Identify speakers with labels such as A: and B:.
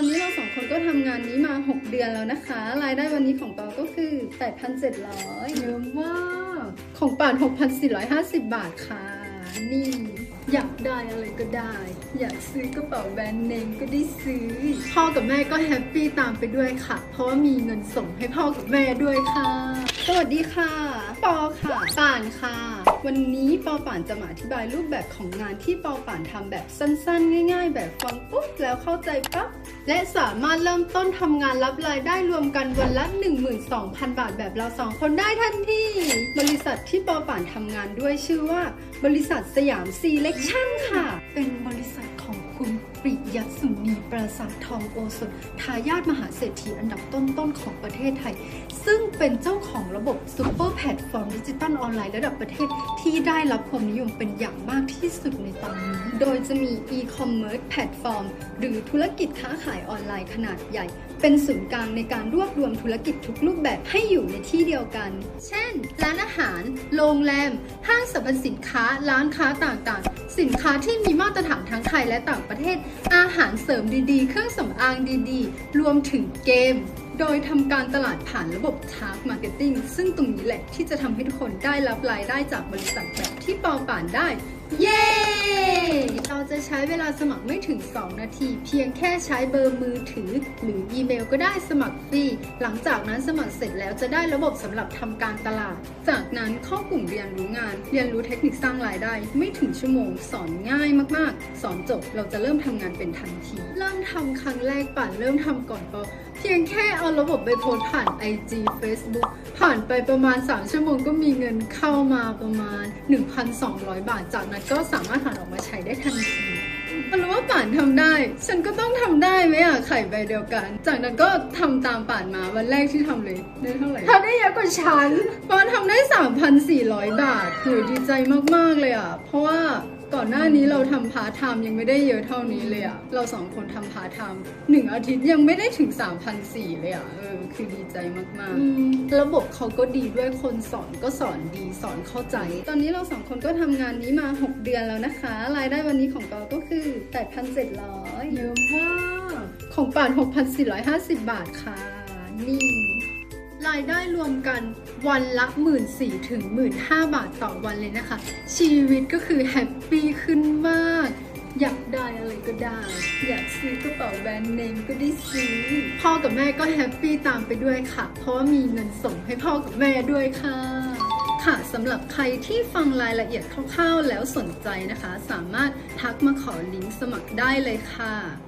A: อนนี้เราสองคนก็ทำงานนี้มา 6 เดือนแล้วนะคะ รายได้วันนี้ของปอก็คือ 8,700เยอะมากของป่าน 6,450 บาทค่ะ นี่ อยากได้อะไรก็ได้ อยากซื้อกระเป๋าแบรนด์เนมก็ได้ซื้อ พ่อกับแม่ก็แฮปปี้ตามไปด้วยค่ะ เพราะว่ามีเงินส่งให้พ่อกับแม่ด้วยค่ะ สวัสดีค่ะ ปอค่ะ ป่านค่ะ วันนี้ปอป่านจะมาอธิบายรูปแบบของงานที่ปอป่านทำแบบสั้นๆ ง่าย ๆ แบบฟังปุ๊บแล้วเข้าใจปั๊บ และสามารถเริ่มต้นทำงานรับรายได้รวมกันวันละ 12,000 บาทแบบเราสองคนได้ทันที บริษัทที่ปอป่านทำงานด้วยชื่อว่า บริษัทสยามซีเล็กชั่นค่ะ เป็นบริษัท ปริยสุนีปราสาททองโอสถทายาทมหาเศรษฐีอันดับต้นๆของประเทศไทย ซึ่งเป็นเจ้าของระบบซูเปอร์แพลตฟอร์มดิจิตอลออนไลน์ระดับประเทศที่ได้รับความนิยมเป็นอย่างมากที่สุดในตอนนี้ โดยจะมี e-commerce แพลตฟอร์มหรือธุรกิจค้าขายออนไลน์ขนาดใหญ่ เป็นศูนย์กลางในการรวบรวมธุรกิจทุกรูปแบบให้อยู่ในที่เดียวกัน เช่น ร้านอาหาร โรงแรม ห้างสรรพสินค้าร้านค้าต่างๆ สินค้าที่มีมาตรฐานทั้งไทยและต่างประเทศ อาหารเสริมดีๆ เครื่องสำอางดีๆ รวมถึงเกม โดยทำการตลาดผ่านระบบชาร์กมาร์เก็ตติ้งซึ่งตรงนี้แหละที่จะทำให้ทุกคนได้รับรายได้จากบริษัทแบบที่ปอป่านได้ เย้ เราจะใช้เวลาสมัครไม่ถึง 2 นาที เพียงแค่ใช้เบอร์มือถือ หรืออีเมลก็ได้สมัครฟรี หลังจากนั้นสมัครเสร็จแล้วจะได้ระบบสำหรับทำการตลาด จากนั้นเข้ากลุ่มเรียนรู้งาน เรียนรู้เทคนิคสร้างรายได้ ไม่ถึงชั่วโมง สอนง่ายมากๆ สอนจบเราจะเริ่มทำงานเป็นทันที เริ่มทำครั้งแรกป่านเริ่มทำก่อนปอเพียงแค่เอาระบบไปโพสต์ผ่าน IG Facebook ผ่านไปประมาณ 3 ชั่วโมงก็มีเงินเข้ามาประมาณ 1,200 บาท จากนั้นก็สามารถหันออกมาใช้ได้ทันทีพอรู้ว่าป่านทำได้ ฉันก็ต้องทำได้ไหมอะ ไข่ใบเดียวกัน จากนั้นก็ทำตามป่านมาวันแรกที่ทำเลยได้เท่าไหร่ทำได้เยอะกว่าฉันปอนทำได้ 3,400 บาทหือดีใจมากๆเลยอะ เพราะว่า ก่อนหน้านี้เราทำพาร์ทไทม์ยังไม่ได้เยอะเท่านี้เลยอะเราสองคนทำพาร์ทไทม์หนึ่งอาทิตย์ยังไม่ได้ถึง3,400เลยอะเออคือดีใจมากๆ ระบบเขาก็ดีด้วยคนสอนก็สอนดีสอนเข้าใจ ตอนนี้เราสองคนก็ทำงานนี้มา 6 เดือนแล้วนะคะ รายได้วันนี้ของเราก็คือ 8,700เยอะมาก ของป่าน6,450 บาทค่ะ นี่ รายได้รวมกันวันละ 1 4ื่นถึง1 5ื่นบาทต่อวันเลยนะคะ ชีวิตก็คือแฮปปี้ขึ้นมาก อยากได้อะไรก็ได้ อยากซื้อกระเป๋าแบรนด์เนมก็ได้ซื้อ พ่อกับแม่ก็แฮปปี้ตามไปด้วยค่ะ เพราะมีเงินส่งให้พ่อกับแม่ด้วยค่ะ ค่ะสำหรับใครที่ฟังรายละเอียดคร่าวๆแล้วสนใจนะคะ สามารถทักมาขอลิงก์สมัครได้เลยค่ะ